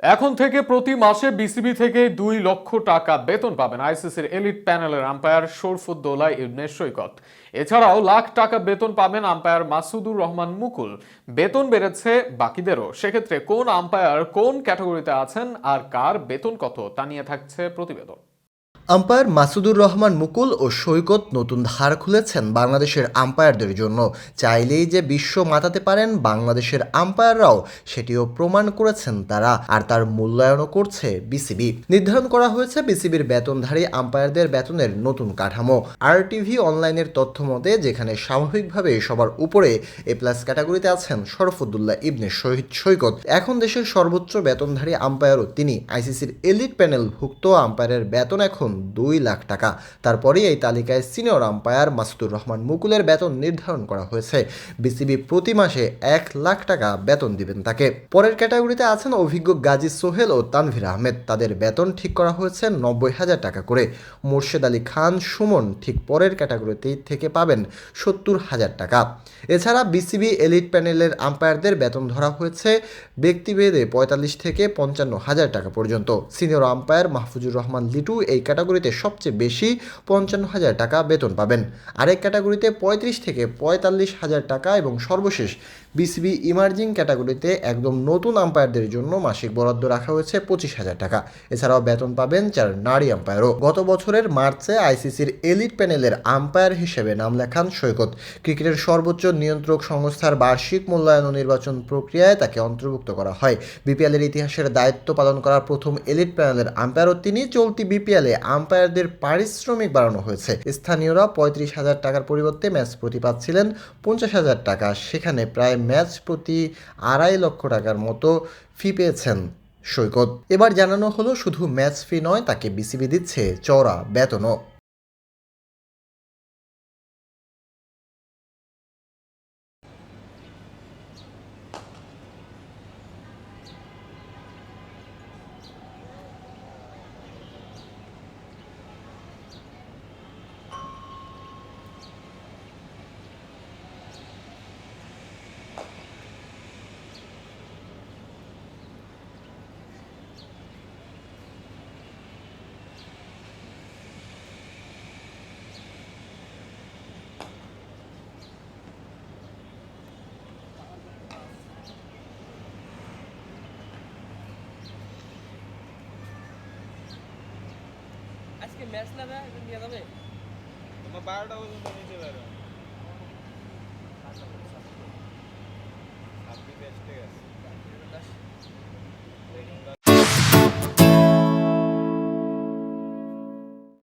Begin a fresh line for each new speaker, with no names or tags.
এখন থেকে প্রতি মাসে বিসিবি থেকে দুই লক্ষ টাকা বেতন পাবেন আইসিসির এলিট প্যানেলের আম্পায়ার শরফুদ্দোলা ইবনে সৈকত। এছাড়াও লাখ টাকা বেতন পাবেন আম্পায়ার মাসুদুর রহমান মুকুল। বেতন বেড়েছে বাকিদেরও। সেক্ষেত্রে কোন আম্পায়ার কোন ক্যাটাগরিতে আছেন আর কার বেতন কত তা নিয়ে থাকছে প্রতিবেদন।
আম্পায়ার মাসুদুর রহমান মুকুল ও সৈকত নতুন ধার খুলেছেন বাংলাদেশের আম্পায়ারদের জন্য। চাইলেই যে বিশ্ব মাতাতে পারেন বাংলাদেশের আম্পায়াররাও, সেটিও প্রমাণ করেছেন তারা আর তার মূল্যায়নও করছে বিসিবি। নির্ধারণ করা হয়েছে বিসিবির বেতনধারী আম্পায়ারদের বেতনের নতুন কাঠামো। আর টিভি অনলাইনের তথ্য মতে, যেখানে স্বাভাবিকভাবে সবার উপরে এ প্লাস ক্যাটাগরিতে আছেন শরফুদ্দুল্লাহ ইবনে শহীদ সৈকত। এখন দেশের সর্বোচ্চ বেতনধারী আম্পায়ারও তিনি। আইসিসির এলিট প্যানেল ভুক্ত আম্পায়ারের বেতন এখন দুই লাখ টাকা। তারপরেই এই তালিকায় সিনিয়র আম্পায়ার মাসুদুর রহমান মুকুলের বেতন নির্ধারণ করা হয়েছে। বিসিবি প্রতি মাসে এক লাখ টাকা বেতন দিবেন তাকে। পরের ক্যাটাগরিতে আছেন অভিজ্ঞ গাজী সোহেল ও তানভীর আহমেদ। তাদের বেতন ঠিক করা হয়েছে নব্বই হাজার টাকা করে। মোর্শেদ আলী খান, সুমন ঠিক পরের ক্যাটাগরিতে থেকে পাবেন সত্তর হাজার টাকা। এছাড়া বিসিবি এলিট প্যানেলের আম্পায়ারদের বেতন ধরা হয়েছে ব্যক্তিভেদে পঁয়তাল্লিশ থেকে পঞ্চান্ন হাজার টাকা পর্যন্ত। সিনিয়র আম্পায়ার মাহফুজুর রহমান লিটু এই ক্যাটাগরিতে সবচেয়ে বেশি পঞ্চান্ন হাজার টাকা বেতন পাবেন। আরেক ক্যাটাগরিতে পঁয়ত্রিশ থেকে পঁয়তাল্লিশ হাজার টাকা এবং সর্বশেষ বিসিবি ইমার্জিং ক্যাটাগরিতে একদম নতুন আম্পায়ারদের জন্য মাসিক বরাদ্দ রাখা হয়েছে পঁচিশ হাজার টাকা। এছাড়াও বেতন পাবেন চার নারী আম্পায়ারও গত বছরের মার্চে আইসিসির এলিট প্যানেলের আম্পায়ার হিসেবে নাম লেখান সৈকত। ক্রিকেটের সর্বোচ্চ নিয়ন্ত্রক সংস্থার বার্ষিক মূল্যায়ন ও নির্বাচন প্রক্রিয়ায় তাকে অন্তর্ভুক্ত করা হয়। বিপিএলের ইতিহাসের দায়িত্ব পালন করা প্রথম এলিট প্যানেলের আম্পায়ারও তিনি। চলতি বিপিএলে আম্পায়ারদের পারিশ্রমিক বাড়ানো হয়েছে। স্থানীয়রা পঁয়ত্রিশ হাজার টাকার পরিবর্তে ম্যাচ প্রতি পাচ্ছিলেন পঞ্চাশ হাজার টাকা। সেখানে প্রায় ম্যাচ প্রতি আড়াই লক্ষ টাকার মতো ফি পেয়েছেন সৈকত। এবার জানানো হলো শুধু ম্যাচ ফি নয়, তাকে বিসিবি দিচ্ছে চওড়া বেতনও।
ম্যাচ না এটা নিয়ে যাবে
তোমার বারোটা পর্যন্ত নিতে পারো